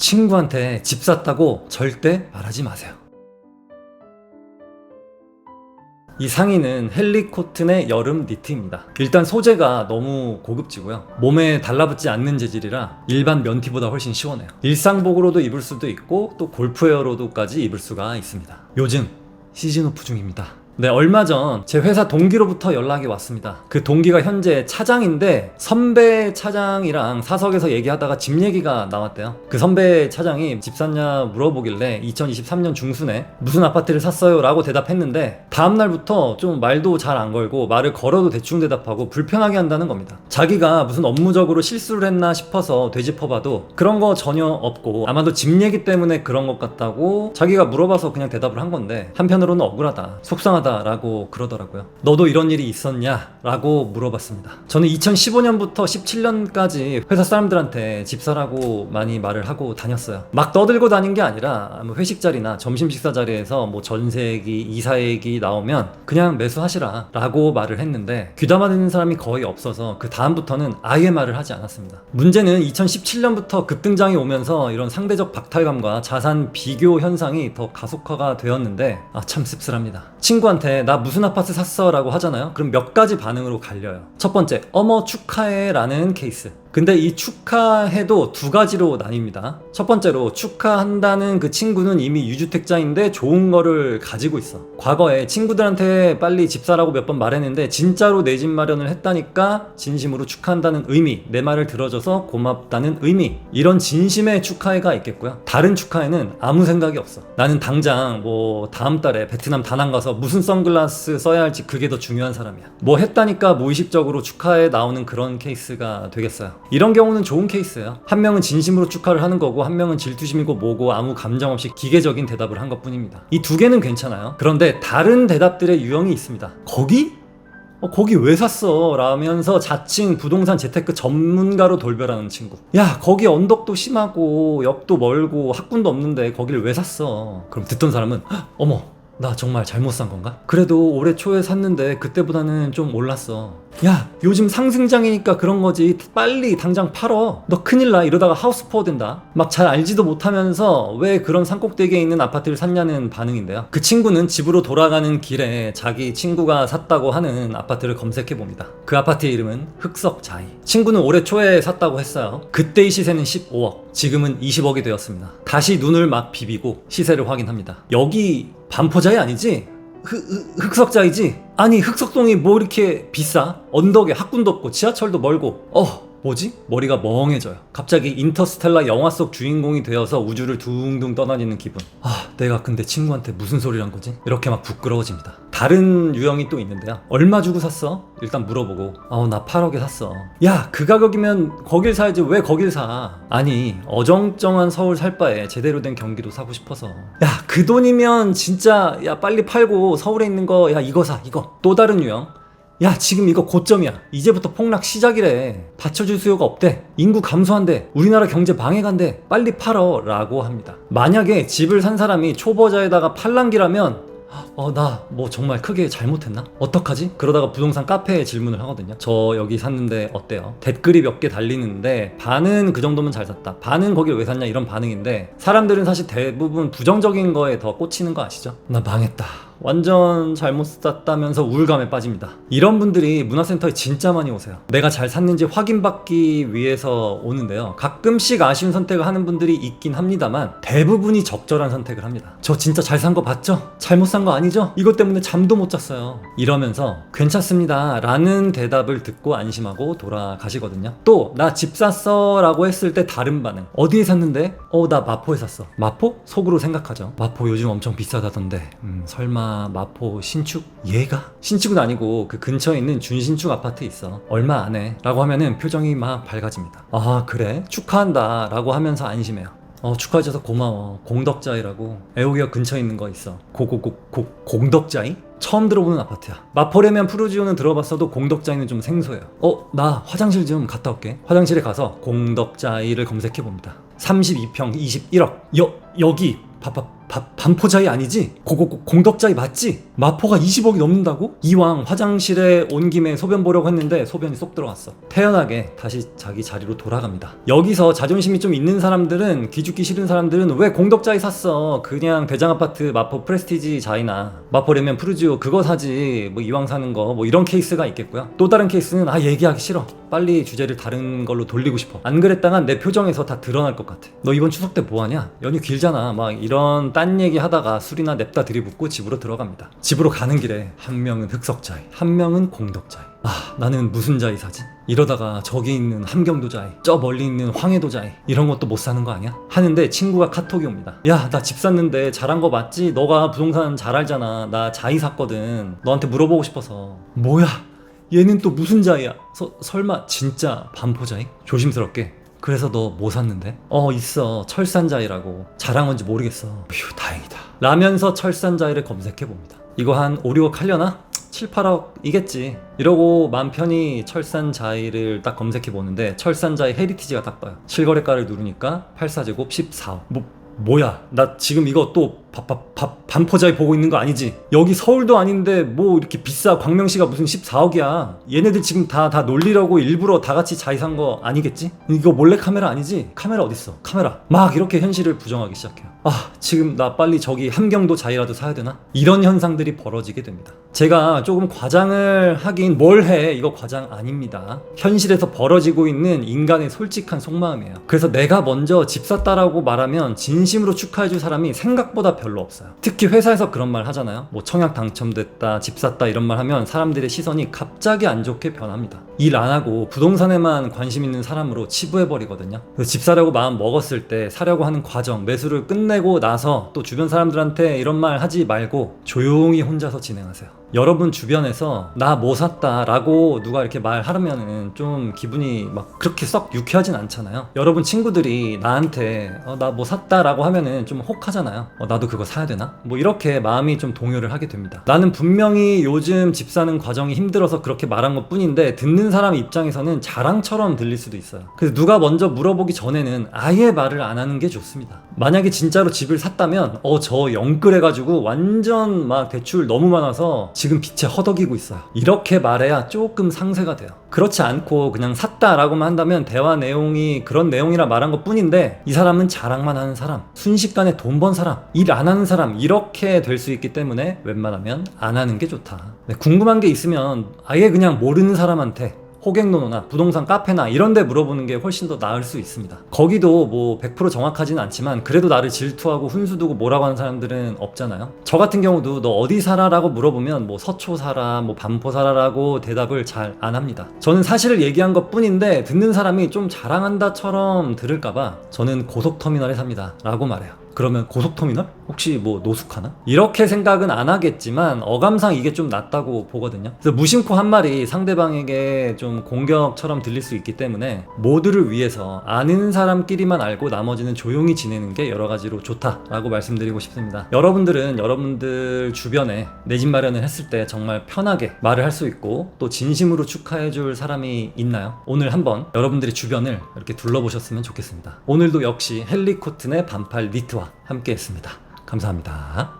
친구한테 집 샀다고 절대 말하지 마세요. 이 상의는 헬리코튼의 여름 니트입니다. 일단 소재가 너무 고급지고요. 몸에 달라붙지 않는 재질이라 일반 면티보다 훨씬 시원해요. 일상복으로도 입을 수도 있고 또 골프웨어로도까지 입을 수가 있습니다. 요즘 시즌 오프 중입니다. 네, 얼마 전 제 회사 동기로부터 연락이 왔습니다. 그 동기가 현재 차장인데 선배 차장이랑 사석에서 얘기하다가 집 얘기가 나왔대요. 그 선배 차장이 집 샀냐 물어보길래 2023년 중순에 무슨 아파트를 샀어요? 라고 대답했는데 다음날부터 좀 말도 잘 안 걸고 말을 걸어도 대충 대답하고 불편하게 한다는 겁니다. 자기가 무슨 업무적으로 실수를 했나 싶어서 되짚어봐도 그런 거 전혀 없고 아마도 집 얘기 때문에 그런 것 같다고 자기가 물어봐서 그냥 대답을 한 건데 한편으로는 억울하다, 속상하다 라고 그러더라고요. 너도 이런 일이 있었냐? 라고 물어봤습니다. 저는 2015년부터 17년까지 회사 사람들한테 집 사라고 많이 말을 하고 다녔어요. 막 떠들고 다닌 게 아니라 뭐 회식 자리나 점심 식사 자리에서 뭐 전세 얘기, 이사 얘기 나오면 그냥 매수하시라 라고 말을 했는데 귀담아 듣는 사람이 거의 없어서 그 다음부터는 아예 말을 하지 않았습니다. 문제는 2017년부터 급등장이 오면서 이런 상대적 박탈감과 자산 비교 현상이 더 가속화가 되었는데 아 참 씁쓸합니다. 친구한테 나 무슨 아파트 샀어 라고 하잖아요. 그럼 몇 가지 반응으로 갈려요. 첫 번째, 어머 축하해 라는 케이스. 근데 이 축하해도 두 가지로 나뉩니다. 첫 번째로 축하한다는 그 친구는 이미 유주택자인데 좋은 거를 가지고 있어. 과거에 친구들한테 빨리 집 사라고 몇 번 말했는데 진짜로 내 집 마련을 했다니까 진심으로 축하한다는 의미, 내 말을 들어줘서 고맙다는 의미. 이런 진심의 축하해가 있겠고요. 다른 축하해는 아무 생각이 없어. 나는 당장 뭐 다음 달에 베트남 다낭 가서 무슨 선글라스 써야 할지 그게 더 중요한 사람이야. 뭐 했다니까 무의식적으로 축하해 나오는 그런 케이스가 되겠어요. 이런 경우는 좋은 케이스예요. 한 명은 진심으로 축하를 하는 거고 한 명은 질투심이고 뭐고 아무 감정 없이 기계적인 대답을 한 것뿐입니다. 이 두 개는 괜찮아요. 그런데 다른 대답들의 유형이 있습니다. 거기? 어, 거기 왜 샀어? 라면서 자칭 부동산 재테크 전문가로 돌변하는 친구. 야, 거기 언덕도 심하고 역도 멀고 학군도 없는데 거기를 왜 샀어? 그럼 듣던 사람은 "헉, 어머, 나 정말 잘못 산 건가? 그래도 올해 초에 샀는데 그때보다는 좀 올랐어. 야, 요즘 상승장이니까 그런 거지. 빨리 당장 팔어. 너 큰일 나. 이러다가 하우스 포어 된다. 막 잘 알지도 못하면서 왜 그런 산꼭대기에 있는 아파트를 샀냐는 반응인데요. 그 친구는 집으로 돌아가는 길에 자기 친구가 샀다고 하는 아파트를 검색해 봅니다. 그 아파트의 이름은 흑석자이. 친구는 올해 초에 샀다고 했어요. 그때의 시세는 15억. 지금은 20억이 되었습니다. 다시 눈을 막 비비고 시세를 확인합니다. 여기 반포자이 아니지? 흑, 흑, 흑석자이지? 아니 흑석동이 뭐 이렇게 비싸? 언덕에 학군도 없고 지하철도 멀고 어 뭐지? 머리가 멍해져요. 갑자기 인터스텔라 영화 속 주인공이 되어서 우주를 둥둥 떠다니는 기분. 아 내가 근데 친구한테 무슨 소리를 한 거지? 이렇게 막 부끄러워집니다. 다른 유형이 또 있는데요. 얼마 주고 샀어? 일단 물어보고. 아나 8억에 샀어. 야 그 가격이면 거길 사야지. 왜 거길 사? 아니 어정쩡한 서울 살 바에 제대로 된 경기도 사고 싶어서. 야 그 돈이면 진짜 야 빨리 팔고 서울에 있는 거 야 이거 사 이거. 또 다른 유형 야 지금 이거 고점이야. 이제부터 폭락 시작이래. 받쳐줄 수요가 없대. 인구 감소한대. 우리나라 경제 방해간대. 빨리 팔어 라고 합니다. 만약에 집을 산 사람이 초보자에다가 팔랑기라면 어 나 뭐 정말 크게 잘못했나? 어떡하지? 그러다가 부동산 카페에 질문을 하거든요. 저 여기 샀는데 어때요? 댓글이 몇 개 달리는데 반은 그 정도면 잘 샀다. 반은 거길 왜 샀냐? 이런 반응인데 사람들은 사실 대부분 부정적인 거에 더 꽂히는 거 아시죠? 나 망했다 완전 잘못 샀다면서 우울감에 빠집니다. 이런 분들이 문화센터에 진짜 많이 오세요. 내가 잘 샀는지 확인받기 위해서 오는데요. 가끔씩 아쉬운 선택을 하는 분들이 있긴 합니다만 대부분이 적절한 선택을 합니다. 저 진짜 잘 산 거 봤죠? 잘못 산 거 아니죠? 이것 때문에 잠도 못 잤어요. 이러면서 괜찮습니다. 라는 대답을 듣고 안심하고 돌아가시거든요. 또 나 집 샀어 라고 했을 때 다른 반응. 어디에 샀는데? 어, 나 마포에 샀어. 마포? 속으로 생각하죠. 마포 요즘 엄청 비싸다던데. 음, 설마 마포 신축? 얘가? 신축은 아니고 그 근처에 있는 준신축 아파트 있어. 얼마 안 해. 라고 하면은 표정이 막 밝아집니다. 아, 그래? 축하한다. 라고 하면서 안심해요. 어, 축하해줘서 고마워. 공덕자이라고. 애호기역 근처에 있는 거 있어. 고고고 고, 공덕자이? 처음 들어보는 아파트야. 마포레면 푸르지오는 들어봤어도 공덕자이는 좀 생소해요. 어, 나 화장실 좀 갔다 올게. 화장실에 가서 공덕자이를 검색해 봅니다. 32평 21억. 여, 여기. 봐봐. 바- 반포자이 아니지? 고고 고- 공덕자이 맞지? 마포가 20억이 넘는다고? 이왕 화장실에 온 김에 소변 보려고 했는데 소변이 쏙 들어갔어. 태연하게 다시 자기 자리로 돌아갑니다. 여기서 자존심이 좀 있는 사람들은 기죽기 싫은 사람들은 왜 공덕자이 샀어? 그냥 대장 아파트 마포 프레스티지 자이나 마포라면 푸르지오 그거 사지. 뭐 이왕 사는 거 뭐 이런 케이스가 있겠고요. 또 다른 케이스는 아 얘기하기 싫어. 빨리 주제를 다른 걸로 돌리고 싶어. 안 그랬다간 내 표정에서 다 드러날 것 같아. 너 이번 추석 때 뭐 하냐? 연휴 길잖아. 막 이런 딴 얘기 하다가 술이나 냅다 들이붓고 집으로 들어갑니다. 집으로 가는 길에 한 명은 흑석자이, 한 명은 공덕자이. 아, 나는 무슨 자이 사지? 이러다가 저기 있는 함경도 자이, 저 멀리 있는 황해도 자이 이런 것도 못 사는 거 아니야? 하는데 친구가 카톡이 옵니다. 야, 나 집 샀는데 잘한 거 맞지? 너가 부동산 잘 알잖아. 나 자이 샀거든. 너한테 물어보고 싶어서. 뭐야? 얘는 또 무슨 자이야? 서, 설마 진짜 반포자이? 조심스럽게 그래서 너 뭐 샀는데? 어 있어. 철산자이라고. 잘한 건지 모르겠어. 휴 다행이다. 라면서 철산자이를 검색해봅니다. 이거 한 5, 6억 하려나? 7, 8억이겠지. 이러고 맘 편히 철산자이를 딱 검색해보는데 철산자이 헤리티지가 딱 떠요. 실거래가를 누르니까 84제곱 14억. 뭐 뭐야? 나 지금 이거 또 밥, 밥, 밥, 반포자에 보고 있는 거 아니지? 여기 서울도 아닌데 뭐 이렇게 비싸. 광명시가 무슨 14억이야. 얘네들 지금 다 다 놀리려고 일부러 다 같이 자이 산거 아니겠지? 이거 몰래 카메라 아니지? 카메라 어딨어? 카메라. 막 이렇게 현실을 부정하기 시작해요. 아 지금 나 빨리 저기 함경도 자이라도 사야 되나? 이런 현상들이 벌어지게 됩니다. 제가 조금 과장을 하긴 뭘 해. 이거 과장 아닙니다. 현실에서 벌어지고 있는 인간의 솔직한 속마음이에요. 그래서 내가 먼저 집 샀다라고 말하면 진심으로 축하해줄 사람이 생각보다 별로 없어요. 특히 회사에서 그런 말 하잖아요. 뭐 청약 당첨됐다 집 샀다 이런 말 하면 사람들의 시선이 갑자기 안 좋게 변합니다. 일 안 하고 부동산에만 관심 있는 사람으로 치부해버리거든요. 집 사려고 마음 먹었을 때 사려고 하는 과정 매수를 끝내고 나서 또 주변 사람들한테 이런 말 하지 말고 조용히 혼자서 진행하세요. 여러분 주변에서 나 뭐 샀다 라고 누가 이렇게 말하면은 좀 기분이 막 그렇게 썩 유쾌하진 않잖아요. 여러분 친구들이 나한테 어, 나 뭐 샀다 라고 하면은 좀 혹하잖아요. 어, 나도 그거 사야 되나? 뭐 이렇게 마음이 좀 동요를 하게 됩니다. 나는 분명히 요즘 집 사는 과정이 힘들어서 그렇게 말한 것 뿐인데 듣는 사람 입장에서는 자랑처럼 들릴 수도 있어요. 그래서 누가 먼저 물어보기 전에는 아예 말을 안 하는 게 좋습니다. 만약에 진짜로 집을 샀다면 어 저 영끌해가지고 완전 막 대출 너무 많아서 지금 빚에 허덕이고 있어요. 이렇게 말해야 조금 상세가 돼요. 그렇지 않고 그냥 샀다라고만 한다면 대화 내용이 그런 내용이라 말한 것 뿐인데 이 사람은 자랑만 하는 사람 순식간에 돈 번 사람 일안 하는 사람 이렇게 될 수 있기 때문에 웬만하면 안 하는 게 좋다 네, 궁금한 게 있으면 아예 그냥 모르는 사람한테 호갱노노나 부동산 카페나 이런 데 물어보는 게 훨씬 더 나을 수 있습니다. 거기도 뭐 100% 정확하지는 않지만 그래도 나를 질투하고 훈수 두고 뭐라고 하는 사람들은 없잖아요. 저 같은 경우도 너 어디 살아라고 물어보면 뭐 서초 살아, 뭐 반포 살아라고 대답을 잘 안 합니다. 저는 사실을 얘기한 것 뿐인데 듣는 사람이 좀 자랑한다처럼 들을까봐 저는 고속터미널에 삽니다. 라고 말해요. 그러면 고속터미널? 혹시 뭐 노숙하나? 이렇게 생각은 안 하겠지만 어감상 이게 좀 낫다고 보거든요. 그래서 무심코 한 말이 상대방에게 좀 공격처럼 들릴 수 있기 때문에 모두를 위해서 아는 사람끼리만 알고 나머지는 조용히 지내는 게 여러 가지로 좋다라고 말씀드리고 싶습니다. 여러분들은 여러분들 주변에 내 집 마련을 했을 때 정말 편하게 말을 할 수 있고 또 진심으로 축하해 줄 사람이 있나요? 오늘 한번 여러분들의 주변을 이렇게 둘러보셨으면 좋겠습니다. 오늘도 역시 헬리코튼의 반팔 니 트와 함께 했습니다. 감사합니다.